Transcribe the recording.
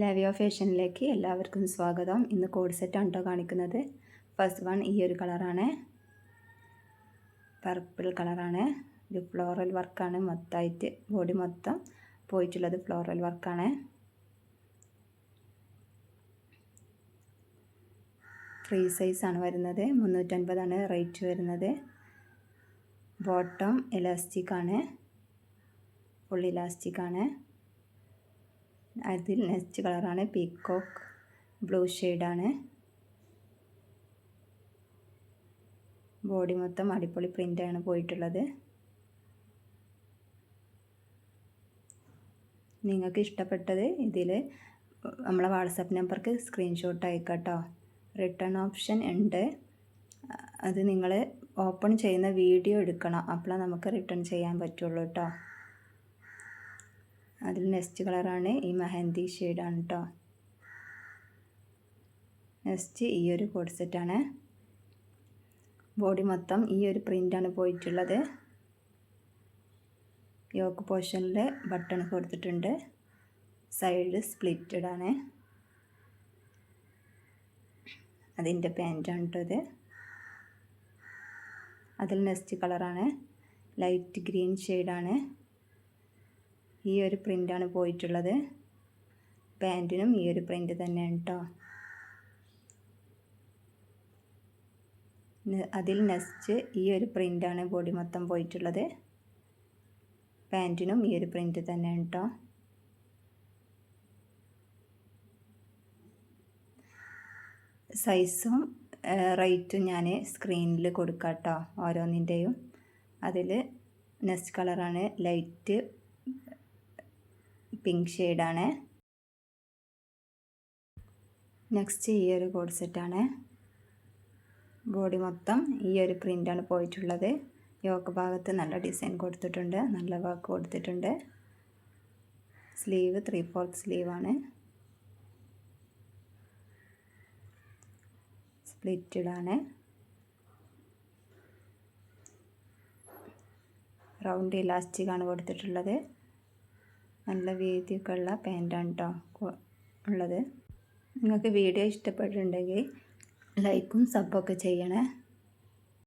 ലാവിയോ ഫാഷനിലേക്ക് എല്ലാവർക്കും സ്വാഗതം. ഇന്ന് കോഡ് സെറ്റാണ് കേട്ടോ കാണിക്കുന്നത്. ഫസ്റ്റ് വൺ ഈ ഒരു കളറാണ് പർപ്പിൾ കളറാണ് ഇത് ഫ്ലോറൽ വർക്കാണ് മൊത്തമായിട്ട് ബോഡി മൊത്തം പോയിട്ടുള്ളത് ഫ്ലോറൽ വർക്കാണ് ഫ്രീ സൈസാണ് വരുന്നത്. മുന്നൂറ്റൻപതാണ് റേറ്റ് വരുന്നത്. ബോട്ടം ഇലാസ്റ്റിക്കാണ് ഫുൾ ഇലാസ്റ്റിക് ആണ്. അതിൽ നെക്സ്റ്റ് കളറാണ് പീക്കോക്ക് ബ്ലൂ ഷെയ്ഡാണ്. ബോഡി മൊത്തം അടിപൊളി പ്രിന്റാണ് പോയിട്ടുള്ളത്. നിങ്ങൾക്ക് ഇഷ്ടപ്പെട്ടത് ഇതിൽ നമ്മളെ വാട്സപ്പ് നമ്പർക്ക് സ്ക്രീൻഷോട്ട് അയക്കാട്ടോ റിട്ടേൺ ഓപ്ഷൻ ഉണ്ട്. അത് നിങ്ങൾ ഓപ്പൺ ചെയ്യുന്ന വീഡിയോ എടുക്കണം. അപ്പോൾ നമുക്ക് റിട്ടേൺ ചെയ്യാൻ പറ്റുള്ളൂ കേട്ടോ. അതിൽ നെക്സ്റ്റ് കളറാണ് ഈ മെഹന്തി ഷെയ്ഡാണ് കേട്ടോ നെക്സ്റ്റ് ഈ ഒരു കോഡ് സെറ്റാണ്. ബോഡി മൊത്തം ഈ ഒരു പ്രിന്റാണ് പോയിട്ടുള്ളത്. യോക്ക് പോർഷനിൽ ബട്ടൺ കൊടുത്തിട്ടുണ്ട്. സൈഡ് സ്പ്ലിറ്റഡ് ആണ്. അതിന്റെ പാന്റാണ് കേട്ടോ ഇത്. അതിൽ നെക്സ്റ്റ് കളറാണ്. ലൈറ്റ് ഗ്രീൻ ഷെയ്ഡാണ്. ഈ ഒരു പ്രിന്റാണ് പോയിട്ടുള്ളത്. പാന്റിനും ഈ ഒരു പ്രിന്റ് തന്നെയാണ് കേട്ടോ അതിൽ നെസ്റ്റ് ഈ ഒരു പ്രിന്റാണ് ബോഡി മൊത്തം പോയിട്ടുള്ളത്. പാന്റിനും ഈ ഒരു പ്രിന്റ് തന്നെയാണ് കേട്ടോ സൈസും റേറ്റും ഞാൻ സ്ക്രീനിൽ കൊടുക്കാം കേട്ടോ ഓരോന്നിന്റെയും അതിൽ നെക്സ്റ്റ് കളറാണ് ലൈറ്റ് പിങ്ക് ഷെയ്ഡാണ് നെക്സ്റ്റ് ഈ ഒരു കോഡ് സെറ്റാണ് ബോഡി മൊത്തം ഈ ഒരു പ്രിന്റാണ് പോയിട്ടുള്ളത്. യോക്ക് ഭാഗത്ത് നല്ല ഡിസൈൻ കൊടുത്തിട്ടുണ്ട്. നല്ല വർക്ക് കൊടുത്തിട്ടുണ്ട്. സ്ലീവ് ത്രീ ഫോർത്ത് സ്ലീവാണ് സ്പ്ലിറ്റഡാണ് റൗണ്ട് ഇലാസ്റ്റിക്കാണ് കൊടുത്തിട്ടുള്ളത്. നല്ല വീതിയൊക്കെ ഉള്ള പാന്റാണ് കേട്ടോ ഉള്ളത്. നിങ്ങൾക്ക് വീഡിയോ ഇഷ്ടപ്പെട്ടിട്ടുണ്ടെങ്കിൽ ലൈക്കും സബ്ബൊക്കെ ചെയ്യണേ.